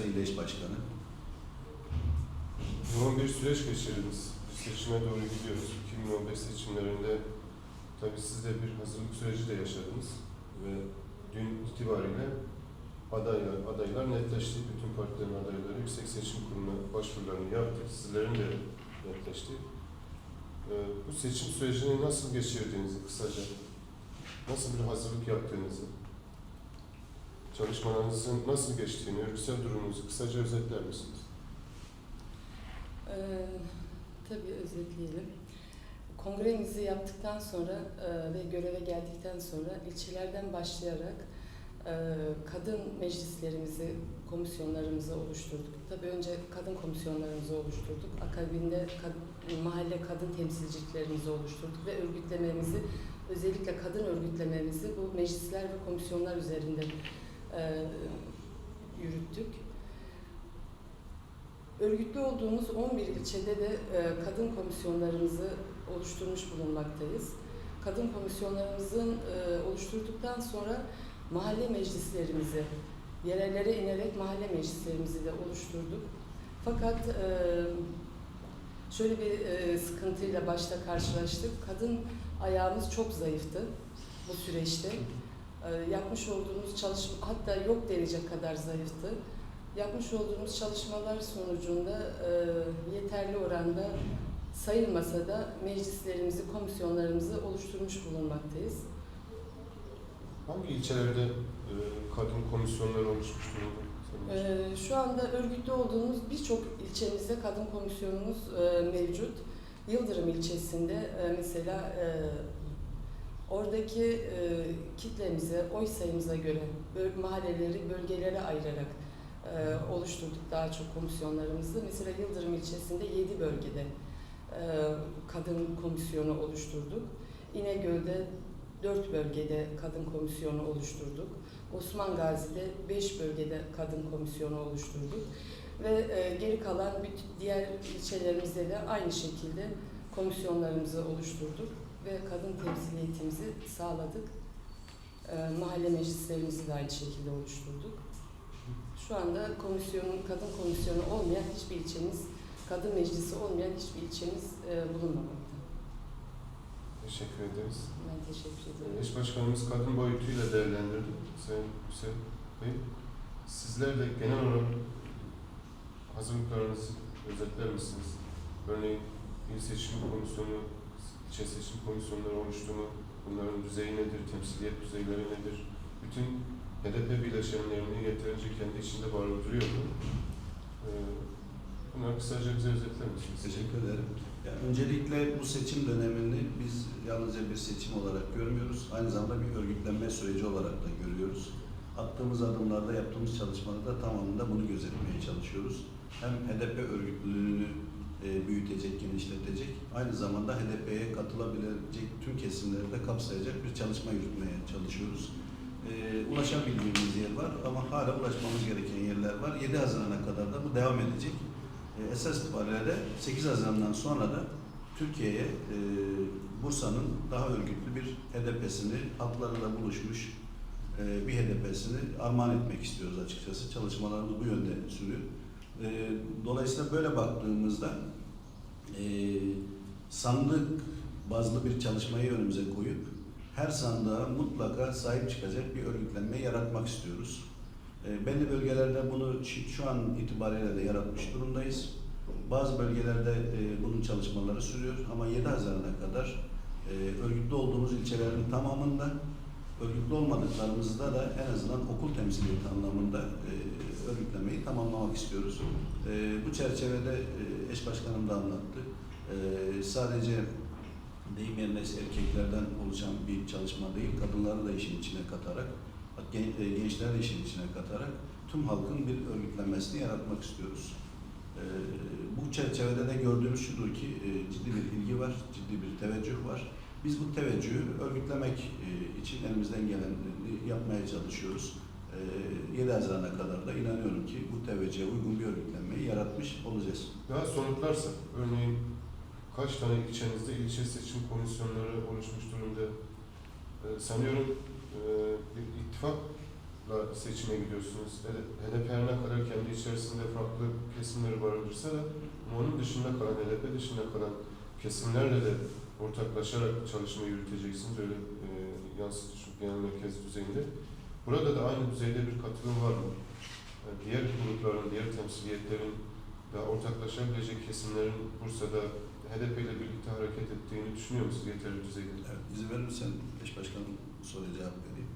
İl Eş Başkanı. Yoğun bir süreç geçirdiniz. Seçime doğru gidiyoruz. 2015 seçimlerinde tabii siz de bir hazırlık süreci de yaşadınız. Ve dün itibariyle adaylar, adaylar netleşti. Bütün partilerin adayları Yüksek Seçim Kurulu'na başvurularını yaptı. Sizlerin de netleşti. Ee, bu seçim sürecini nasıl geçirdiğinizi kısaca, nasıl bir hazırlık yaptığınızı, çalışmalarınızın nasıl geçtiğini, örgütsel durumunuzu kısaca özetler misiniz? Ee, tabii özetleyelim. Kongremizi yaptıktan sonra e, ve göreve geldikten sonra ilçelerden başlayarak e, kadın meclislerimizi, komisyonlarımızı oluşturduk. Tabii önce kadın komisyonlarımızı oluşturduk. Akabinde kad- mahalle kadın temsilciliklerimizi oluşturduk ve örgütlememizi, özellikle kadın örgütlememizi bu meclisler ve komisyonlar üzerinde e, yürüttük. Örgütlü olduğumuz 11 ilçede de e, kadın komisyonlarımızı oluşturmuş bulunmaktayız. Kadın komisyonlarımızın e, oluşturduktan sonra mahalle meclislerimizi, yerellere inerek mahalle meclislerimizi de oluşturduk. Fakat e, şöyle bir e, sıkıntıyla başta karşılaştık. Kadın ayağımız çok zayıftı bu süreçte. E, yapmış olduğumuz çalışma hatta yok denecek kadar zayıftı. Yapmış olduğumuz çalışmalar sonucunda e, yeterli oranda sayılmasa da meclislerimizi, komisyonlarımızı oluşturmuş bulunmaktayız. Hangi ilçelerde e, kadın komisyonları oluşmuş durumda? Sayın Başkan? E, şu anda örgütlü olduğumuz birçok ilçemizde kadın komisyonumuz e, mevcut. Yıldırım ilçesinde e, mesela e, oradaki e, kitlemize, oy sayımıza göre böl- mahalleleri bölgelere ayırarak e, oluşturduk daha çok komisyonlarımızı. Mesela Yıldırım ilçesinde 7 bölgede e, kadın komisyonu oluşturduk. İnegöl'de 4 bölgede kadın komisyonu oluşturduk. Osman Gazi'de 5 bölgede kadın komisyonu oluşturduk. Ve e, geri kalan bütün diğer ilçelerimizde de aynı şekilde komisyonlarımızı oluşturduk ve kadın temsiliyetimizi sağladık. E, mahalle meclislerimizi de aynı şekilde oluşturduk. Şu anda komisyonun, kadın komisyonu olmayan hiçbir ilçemiz, kadın meclisi olmayan hiçbir ilçemiz e, bulunmamakta. Teşekkür ederiz. Ben teşekkür ederim. Eş başkanımız kadın boyutuyla değerlendirdi. Sayın Hüseyin Bey, sizler de genel olarak hazırlıklarınızı özetler misiniz? Örneğin il seçim komisyonu, ilçe seçim komisyonları oluştuğunu, bunların düzeyi nedir, temsiliyet düzeyleri nedir? Bütün HDP bileşenlerini yeterince kendi içinde barındırıyordu. Ee, bunları kısaca bize özetler misiniz? Teşekkür ederim. Ya, öncelikle bu seçim dönemini biz yalnızca bir seçim olarak görmüyoruz. Aynı zamanda bir örgütlenme süreci olarak da görüyoruz. Attığımız adımlarda, yaptığımız çalışmalarda tamamında bunu gözetmeye çalışıyoruz. Hem HDP örgütlülüğünü e, büyütecek, genişletecek, aynı zamanda HDP'ye katılabilecek tüm kesimleri de kapsayacak bir çalışma yürütmeye çalışıyoruz. E, ulaşabildiğimiz yer var ama hala ulaşmamız gereken yerler var. 7 Haziran'a kadar da bu devam edecek. E, esas itibariyle de 8 Haziran'dan sonra da Türkiye'ye e, Bursa'nın daha örgütlü bir HDP'sini, halklarıyla buluşmuş bir HDP'sini armağan etmek istiyoruz açıkçası. Çalışmalarımız bu yönde sürüyor. E, dolayısıyla böyle baktığımızda e, sandık bazlı bir çalışmayı önümüze koyup her sandığa mutlaka sahip çıkacak bir örgütlenme yaratmak istiyoruz. E, belli bölgelerde bunu şu an itibariyle de yaratmış durumdayız. Bazı bölgelerde e, bunun çalışmaları sürüyor ama 7 Haziran'a kadar e, örgütlü olduğumuz ilçelerin tamamında örgütlü olmadıklarımızda da en azından okul temsiliyeti anlamında e, örgütlemeyi tamamlamak istiyoruz. E, bu çerçevede e, eş başkanım da anlattı. E, sadece deyim yerine erkeklerden oluşan bir çalışma değil, kadınları da işin içine katarak, e, gençleri de işin içine katarak tüm halkın bir örgütlenmesini yaratmak istiyoruz. E, bu çerçevede de gördüğümüz şudur ki e, ciddi bir ilgi var, ciddi bir teveccüh var. Biz bu teveccühü örgütlemek e, için elimizden gelenleri yapmaya çalışıyoruz. E, 7 Haziran'a kadar da inanıyorum ki bu teveccühe uygun bir örgütlenmeyi yaratmış olacağız. Daha somutlarsa, örneğin kaç tane ilçenizde ilçe seçim komisyonları oluşmuş durumda? Ee, sanıyorum e, bir ittifakla seçime gidiyorsunuz. HDP her ne kadar kendi içerisinde farklı kesimleri barındırsa da onun dışında kalan, HDP dışında kalan kesimlerle de ortaklaşarak çalışma yürüteceksiniz. Öyle e, yansıtı genel merkez düzeyinde. Burada da aynı düzeyde bir katılım var mı? Yani diğer grupların, diğer temsiliyetlerin ve ortaklaşabilecek kesimlerin Bursa'da HDP ile birlikte hareket ettiğini düşünüyor musunuz yeterli düzeyde? Evet, izin verirsen eş başkanım soruya cevap vereyim.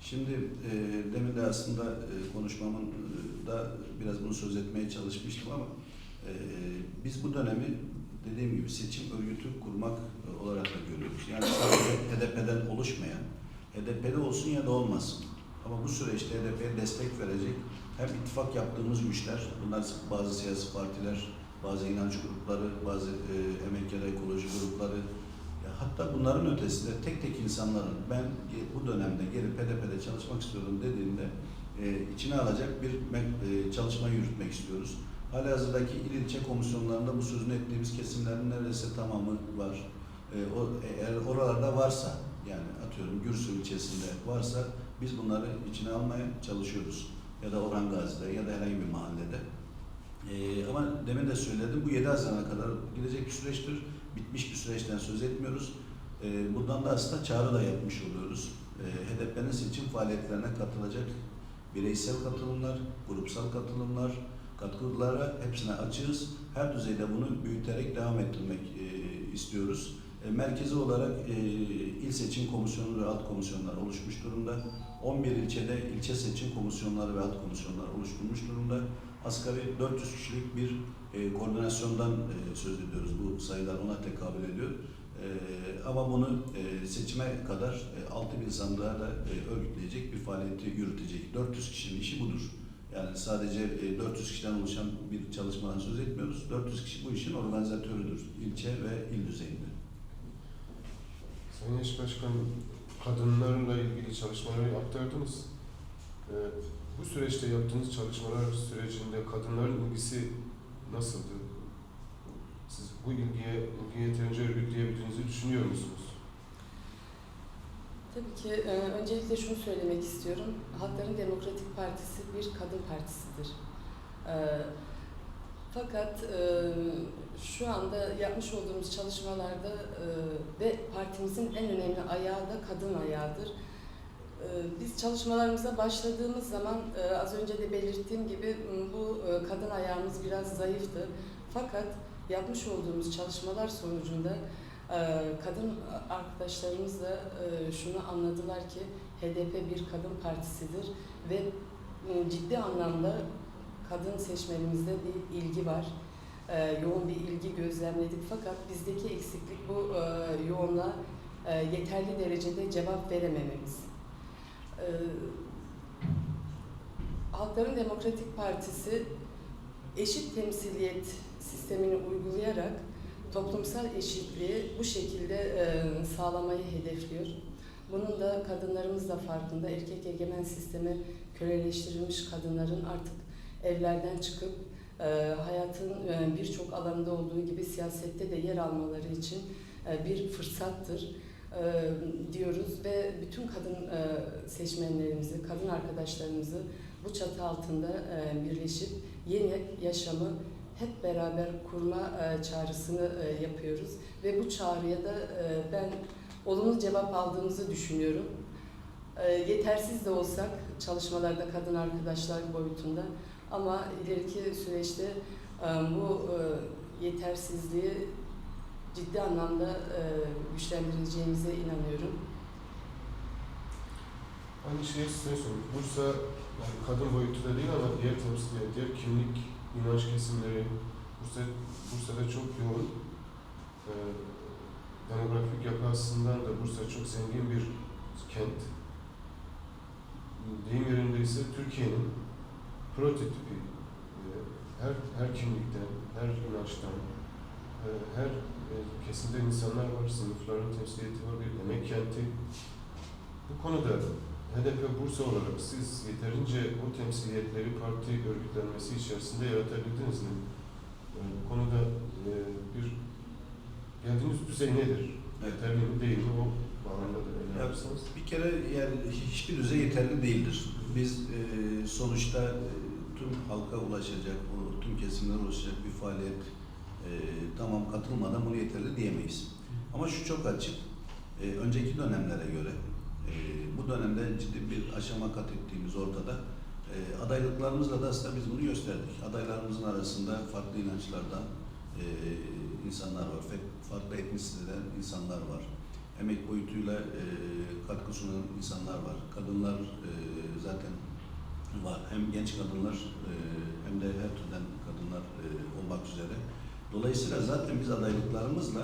Şimdi e, demin de aslında e, konuşmamın e, da biraz bunu söz etmeye çalışmıştım ama e, biz bu dönemi dediğim gibi seçim örgütü kurmak e, olarak da görüyoruz. Yani sadece HDP'den oluşmayan, HDP'de olsun ya da olmasın. Ama bu süreçte HDP'ye destek verecek hem ittifak yaptığımız güçler, bunlar bazı siyasi partiler, bazı inanç grupları, bazı e, emek ya da ekoloji grupları, ya hatta bunların ötesinde tek tek insanların ben bu dönemde gelip HDP'de çalışmak istiyorum dediğinde e, içine alacak bir e, çalışma yürütmek istiyoruz. Halihazırdaki il ilçe komisyonlarında bu sözünü ettiğimiz kesimlerin neredeyse tamamı var. E, o, eğer oralarda varsa yani atıyorum Gürsü ilçesinde varsa biz bunları içine almaya çalışıyoruz. Ya da Orhan Gazi'de ya da herhangi bir mahallede. Ee, ama demin de söyledim bu 7 Haziran'a kadar gidecek bir süreçtir. Bitmiş bir süreçten söz etmiyoruz. Ee, buradan da aslında çağrı da yapmış oluyoruz. Ee, HDP'nin seçim faaliyetlerine katılacak bireysel katılımlar, grupsal katılımlar, katkılara hepsine açığız. Her düzeyde bunu büyüterek devam ettirmek e, istiyoruz. E, merkezi olarak e, il seçim komisyonu ve alt komisyonlar oluşmuş durumda. 11 ilçede ilçe seçim komisyonları ve alt komisyonlar oluşturmuş durumda. Asgari 400 kişilik bir e, koordinasyondan söz ediyoruz. Bu sayılar ona tekabül ediyor. Ama bunu seçime kadar e, 6 bin sandığa da örgütleyecek bir faaliyeti yürütecek. 400 kişinin işi budur. Yani sadece e, 400 kişiden oluşan bir çalışmadan söz etmiyoruz. 400 kişi bu işin organizatörüdür. ilçe ve il düzeyinde. Sayın Eş Başkan, kadınlarla ilgili çalışmaları aktardınız. Ee, bu süreçte yaptığınız çalışmalar sürecinde kadınların ilgisi nasıldı? Siz bu ilgiye, ilgiye yeterince örgütleyebildiğinizi düşünüyor musunuz? Tabii ki e, öncelikle şunu söylemek istiyorum. Halkların Demokratik Partisi bir kadın partisidir. E, fakat e, şu anda yapmış olduğumuz çalışmalarda e, ve partimizin en önemli ayağı da kadın ayağıdır. E, biz çalışmalarımıza başladığımız zaman e, az önce de belirttiğim gibi bu e, kadın ayağımız biraz zayıftı. Fakat yapmış olduğumuz çalışmalar sonucunda ee, kadın arkadaşlarımız da e, şunu anladılar ki HDP bir kadın partisidir ve e, ciddi anlamda kadın seçmenimizde bir ilgi var. Ee, Yoğun bir ilgi gözlemledik fakat bizdeki eksiklik bu e, yoğunluğa e, yeterli derecede cevap veremememiz. Ee, Halkların Demokratik Partisi eşit temsiliyet sistemini uygulayarak toplumsal eşitliği bu şekilde e, sağlamayı hedefliyor. Bunun da kadınlarımız da farkında. Erkek egemen sisteme köleleştirilmiş kadınların artık evlerden çıkıp e, hayatın e, birçok alanında olduğu gibi siyasette de yer almaları için e, bir fırsattır diyoruz ve bütün kadın seçmenlerimizi, kadın arkadaşlarımızı bu çatı altında e, birleşip yeni yaşamı hep beraber kurma çağrısını yapıyoruz ve bu çağrıya da ben olumlu cevap aldığımızı düşünüyorum. Yetersiz de olsak çalışmalarda kadın arkadaşlar boyutunda ama ileriki süreçte e, bu e, yetersizliği ciddi anlamda e, güçlendireceğimize inanıyorum. Aynı şeyi size sorayım. Bursa yani kadın boyutu değil ama diğer temsiliyet, diğer kimlik, inanç kesimleri Bursa, Bursa'da çok yoğun. Ee, demografik yapı açısından da Bursa çok zengin bir kent. Deyim yerinde ise Türkiye'nin prototipi. Ee, her, her kimlikten, her inançtan, e, her e, kesimden insanlar var, sınıfların temsiliyeti var, bir emek kenti. Bu konuda HDP Bursa olarak siz yeterince o temsiliyetleri parti örgütlenmesi içerisinde yaratabildiniz mi? Yani bu konuda e, bir geldiğiniz düzey nedir? Evet. Yeterli mi değil mi? O bağlamda da ele alırsanız. bir kere yani hiçbir düzey yeterli değildir. Biz e, sonuçta e, tüm halka ulaşacak, o tüm kesimlere ulaşacak bir faaliyet e, tamam katılmadan bunu yeterli diyemeyiz. Ama şu çok açık, e, önceki dönemlere göre e, bu dönemde ciddi bir aşama kat ettiğimiz ortada. E, adaylıklarımızla da aslında biz bunu gösterdik. Adaylarımızın arasında farklı inançlardan e, insanlar var, farklı etnisiteden insanlar var emek boyutuyla e, katkı sunan insanlar var. Kadınlar e, zaten var. Hem genç kadınlar e, hem de her türden kadınlar e, olmak üzere. Dolayısıyla zaten biz adaylıklarımızla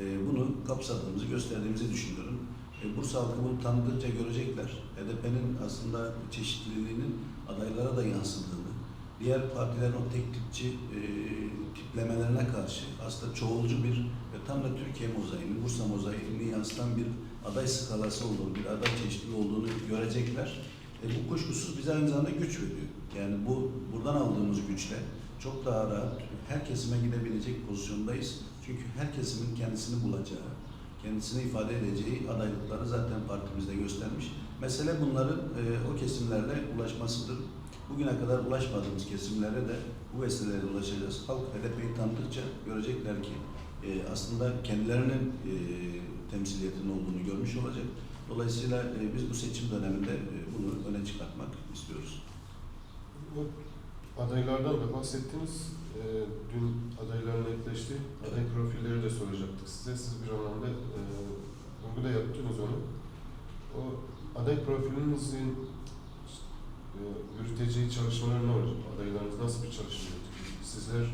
e, bunu kapsadığımızı gösterdiğimizi düşünüyorum. E, Bursa halkı bunu tanıdıkça görecekler. HDP'nin aslında çeşitliliğinin adaylara da yansıdığını, diğer partilerin o tek tipçi e, tiplemelerine karşı aslında çoğulcu bir ve tam da Türkiye mozaiğini, Bursa mozaiğini yansıtan bir aday skalası olduğunu, bir aday çeşitliliği olduğunu görecekler. E, bu kuşkusuz bize aynı zamanda güç veriyor. Yani bu buradan aldığımız güçle çok daha rahat her kesime gidebilecek pozisyondayız. Çünkü her kesimin kendisini bulacağı, kendisini ifade edeceği adaylıkları zaten partimizde göstermiş. Mesele bunların e, o kesimlerle ulaşmasıdır. Bugüne kadar ulaşmadığımız kesimlere de bu vesileyle ulaşacağız. Halk HDP'yi tanıdıkça görecekler ki e, aslında kendilerinin e, temsiliyetinin olduğunu görmüş olacak. Dolayısıyla e, biz bu seçim döneminde e, bunu öne çıkartmak istiyoruz. Bu adaylardan da bahsettiniz. Ee, dün adaylar netleşti. Aday profilleri de soracaktık size. Siz bir anlamda e, vurgu da yaptınız onu. O aday profilinizin e, yürüteceği çalışmalar ne olacak? Adaylarınız nasıl bir çalışma yürütecek? Sizler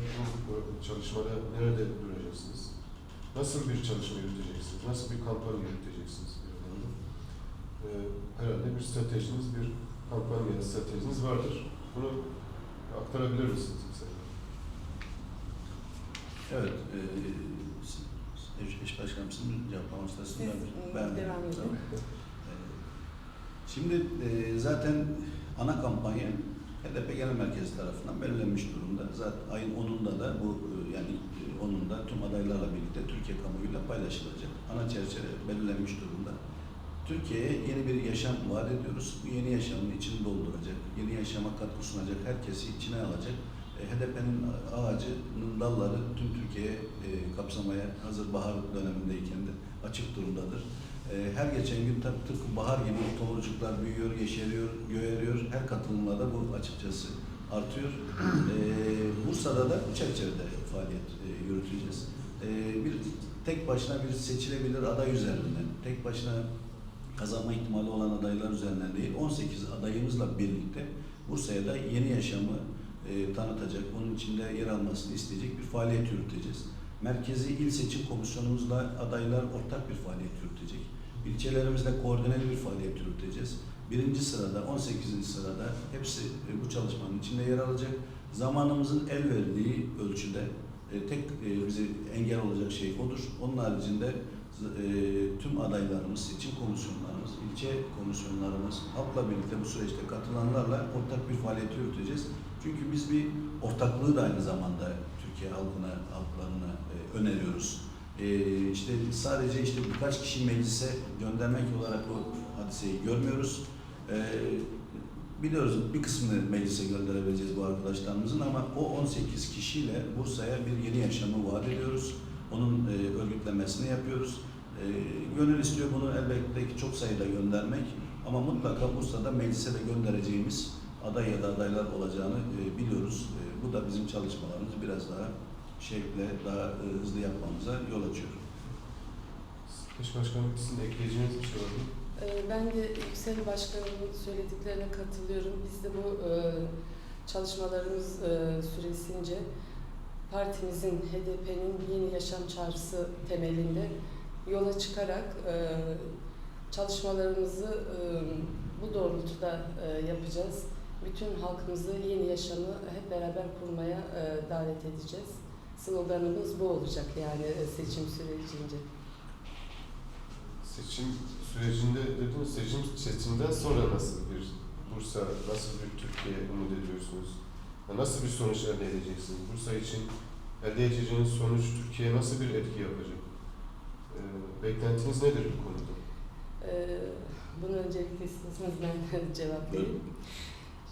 bu çalışmada nerede duracaksınız? Nasıl bir çalışma yürüteceksiniz? Nasıl bir kampanya yürüteceksiniz? Ee, herhalde bir stratejiniz, bir kampanya stratejiniz vardır. Bunu aktarabilir misiniz mesela? Evet, e, eş, eş başkanım sizin cevaplamak istersiniz. Ben, e, devam. Tamam. E, Şimdi e, zaten ana kampanya HDP Genel Merkezi tarafından belirlenmiş durumda. Zaten ayın 10'unda da bu e, yani e, 10'unda tüm adaylarla birlikte Türkiye kamuoyuyla paylaşılacak. Ana çerçeve belirlenmiş durumda. Türkiye'ye yeni bir yaşam vaat ediyoruz. Bu yeni yaşamın içini dolduracak, yeni yaşama katkı sunacak, herkesi içine alacak. E, HDP'nin ağacının dalları tüm Türkiye'ye e, kapsamaya hazır bahar dönemindeyken de açık durumdadır. E, her geçen gün tabii tıpkı bahar gibi tomurcuklar büyüyor, yeşeriyor, göğeriyor. Her katılımla da bu açıkçası artıyor. E, Bursa'da da bu çerçevede faaliyet yürüteceğiz. Bir tek başına bir seçilebilir aday üzerinden, tek başına kazanma ihtimali olan adaylar üzerinden değil, 18 adayımızla birlikte Bursa'ya da yeni yaşamı e, tanıtacak, bunun içinde yer almasını isteyecek bir faaliyet yürüteceğiz. Merkezi il seçim komisyonumuzla adaylar ortak bir faaliyet yürütecek. İlçelerimizde koordineli bir faaliyet yürüteceğiz. Birinci sırada, 18. sırada hepsi e, bu çalışmanın içinde yer alacak. Zamanımızın el verdiği ölçüde e, tek e, bizi engel olacak şey odur. Onun haricinde e, tüm adaylarımız, seçim komisyonlarımız, ilçe komisyonlarımız, halkla birlikte bu süreçte katılanlarla ortak bir faaliyet yürüteceğiz. Çünkü biz bir ortaklığı da aynı zamanda Türkiye halkına, halklarına e, öneriyoruz. E, işte sadece işte birkaç kişi meclise göndermek olarak bu hadiseyi görmüyoruz. E, biliyoruz bir kısmını meclise gönderebileceğiz bu arkadaşlarımızın ama o 18 kişiyle Bursa'ya bir yeni yaşamı vaat ediyoruz. Onun e, örgütlemesini yapıyoruz. E, gönül istiyor bunu elbette ki çok sayıda göndermek ama mutlaka Bursa'da meclise de göndereceğimiz aday ya da adaylar olacağını e, biliyoruz. E, bu da bizim çalışmalarımızı biraz daha şevkle, daha e, hızlı yapmamıza yol açıyor. Eş başkanım sizin de ekleyeceğiniz bir şey var mı? Ee, Ben de Yüksel Başkanımın söylediklerine katılıyorum. Biz de bu e, çalışmalarımız e, süresince partimizin, HDP'nin yeni yaşam çağrısı temelinde yola çıkarak e, çalışmalarımızı e, bu doğrultuda e, yapacağız. Bütün halkımızı yeni yaşamı hep beraber kurmaya e, davet edeceğiz. Sloganımız bu olacak yani e, seçim sürecince. Seçim sürecinde dediniz, seçim seçimden sonra nasıl bir Bursa, nasıl bir Türkiye umut ediyorsunuz? Nasıl bir sonuç elde edeceksiniz? Bursa için elde edeceğiniz sonuç Türkiye'ye nasıl bir etki yapacak? Ee, beklentiniz nedir bu konuda? Ee, bunu öncelikle istiyorsanız ben cevaplayayım.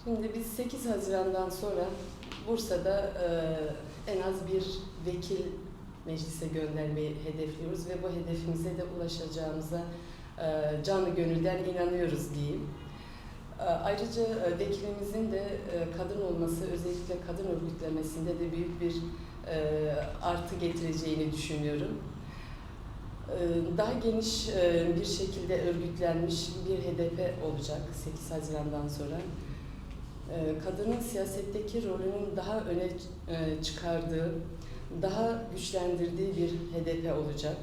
Şimdi biz 8 Haziran'dan sonra Bursa'da e, en az bir vekil meclise göndermeyi hedefliyoruz ve bu hedefimize de ulaşacağımıza e, canı gönülden inanıyoruz diyeyim. E, Ayrıca e, vekilimizin de e, kadın olması özellikle kadın örgütlemesinde de büyük bir e, artı getireceğini düşünüyorum. E, Daha geniş bir şekilde örgütlenmiş bir HDP olacak 8 Haziran'dan sonra. E, Kadının siyasetteki rolünün daha öne çıkardığı, daha güçlendirdiği bir HDP olacak.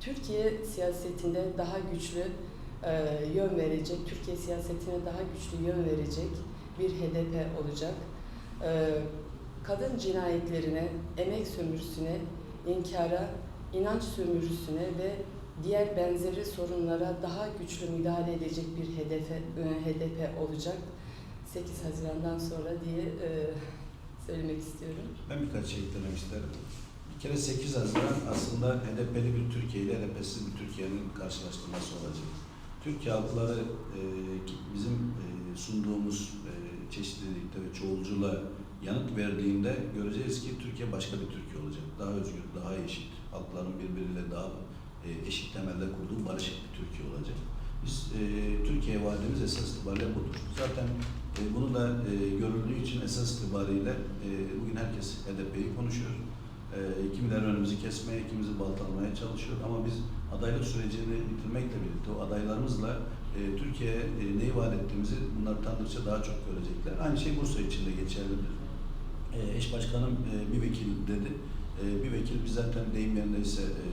Türkiye siyasetinde daha güçlü e, yön verecek, Türkiye siyasetine daha güçlü yön verecek bir HDP olacak. E, Kadın cinayetlerine, emek sömürüsüne, inkara, inanç sömürüsüne ve diğer benzeri sorunlara daha güçlü müdahale edecek bir HDP, e, HDP olacak. 8 Haziran'dan sonra diye e, söylemek istiyorum. Ben birkaç şey eklemek isterim. Bir kere 8 Haziran aslında HDP'li bir Türkiye ile HDP'siz bir Türkiye'nin karşılaştırması olacak. Türkiye halkları e, bizim e, sunduğumuz e, çeşitlilikte ve çoğulculuğa yanıt verdiğinde göreceğiz ki Türkiye başka bir Türkiye olacak. Daha özgür, daha eşit, halkların birbiriyle daha e, eşit temelde kurduğu barışık bir Türkiye olacak. Biz e, Türkiye vaadimiz esas itibariyle budur. Zaten e, bunu da e, görüldüğü için esas itibariyle e, bugün herkes HDP'yi konuşuyor. E, kimileri önümüzü kesmeye, kimisi baltalamaya çalışıyor ama biz adaylık sürecini bitirmekle birlikte o adaylarımızla e, Türkiye'ye e, neyi vaat ettiğimizi bunlar tanıdıkça daha çok görecekler. Aynı şey Bursa için de geçerlidir. E, eş başkanım e, bir vekil dedi. E, bir vekil biz zaten deyim yerindeyse e,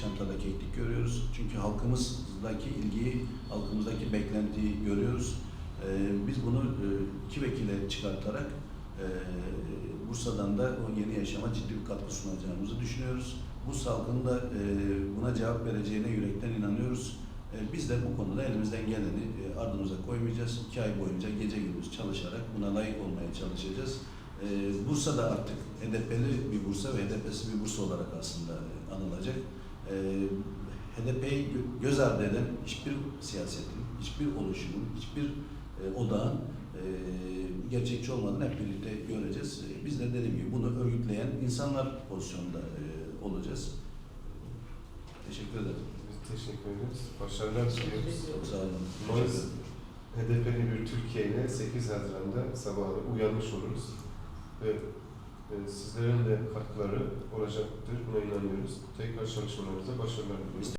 çantada keklik görüyoruz. Çünkü halkımızdaki ilgiyi, halkımızdaki beklentiyi görüyoruz. E, biz bunu e, iki vekile çıkartarak e, Bursa'dan da o yeni yaşama ciddi bir katkı sunacağımızı düşünüyoruz. Bursa halkının da e, buna cevap vereceğine yürekten inanıyoruz. E, biz de bu konuda elimizden geleni e, ardımıza koymayacağız. İki ay boyunca gece gündüz çalışarak buna layık olmaya çalışacağız. E, Bursa da artık HDP'li bir Bursa ve HDP'si bir Bursa olarak aslında e, anılacak. E, HDP'yi gö- göz ardı eden hiçbir siyasetin, hiçbir oluşumun, hiçbir e, odağın e, gerçekçi olmadığını hep birlikte göreceğiz. E, Biz de dediğim gibi bunu örgütleyen insanlar pozisyonunda e, olacağız. Teşekkür ederim. Biz teşekkür ederiz. Başarılar diliyoruz. Çok sağ olun. Umarız. HDP'li bir Türkiye ile 8 Haziran'da sabahı uyanmış oluruz. Ve e, sizlerin de katkıları olacaktır. Buna inanıyoruz. Tekrar çalışmalarınıza başarılar diliyoruz.